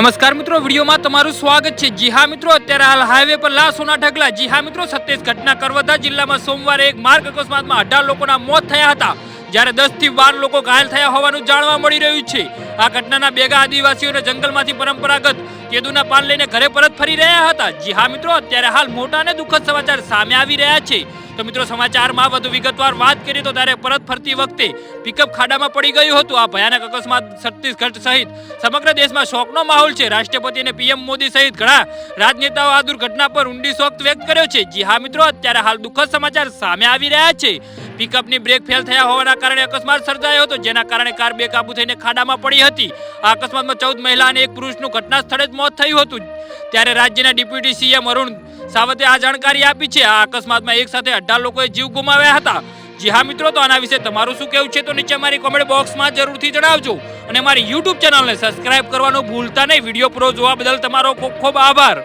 નમસ્કાર મિત્રો, વિડીયોમાં તમારું સ્વાગત છે. જી હા મિત્રો, અત્યારે હાલ હાઈવે પર લાશોના ઢગલા. જી હા મિત્રો સત્યેશ ઘટના કરવતા જિલ્લામાં સોમવારે એક માર્ગ અકસ્માતમાં અઢાર લોકોના મોત થયા હતા. જ્યારે દસથી બાર લોકો ઘાયલ થયા હોવાનું જાણવા મળી રહ્યું છે. આ ઘટનાના બેગા આદિવાસીઓને જંગલમાંથી પરંપરાગત કેદુના પાન લઈને ઘરે પરત ફરી રહ્યા હતા. જી હા મિત્રો, અત્યારે હાલ મોટા અને દુઃખદ સમાચાર સામે આવી રહ્યા છે. તો મિત્રો સમાચારમાં વધુ વિગતવાર વાત કરીએ તો ત્યારે પરત ફરતી વખતે પિકઅપ ખાડામાં પડી ગયું હતું. આ ભયાનક અકસ્માત છત્તીસગઢ સહિત સમગ્ર દેશમાં શોકનો માહોલ છે. રાષ્ટ્રપતિ અને પીએમ મોદી સહિત ઘણા રાજનેતાઓ આ દુર્ઘટના પર ઊંડી શોક વ્યક્ત કર્યો છે. જી હા મિત્રો, અત્યારે હાલ દુઃખદ સમાચાર સામે આવી રહ્યા છે. પિકઅપની બ્રેક ફેલ થયા હોવાના કારણે અકસ્માત સર્જાયો હતો, જેના કારણે કાર બેકાબુ થઈને ખાડામાં પડી હતી. આ અકસ્માતમાં ચૌદ મહિલા અને એક પુરુષનું ઘટના સ્થળે જ મોત થયું હતું. ત્યારે રાજ્યના ડેપ્યુટી સીએમ અરુણ સાવતે આ જાણકારી આપી છે. આ અકસ્માતમાં એક સાથે અઢાર લોકોએ જીવ ગુમાવ્યા હતા. જી હા મિત્રો, તો આના વિશે તમારું શું કહેવું છે તો નીચે મારી કોમેન્ટ બોક્સમાં જરૂરથી જણાવજો. અને મારી યુટ્યુબ ચેનલને સબસ્ક્રાઇબ કરવાનું ભૂલતા નહીં. વીડિયો પૂરો જોવા બદલ તમારો ખૂબ ખૂબ આભાર.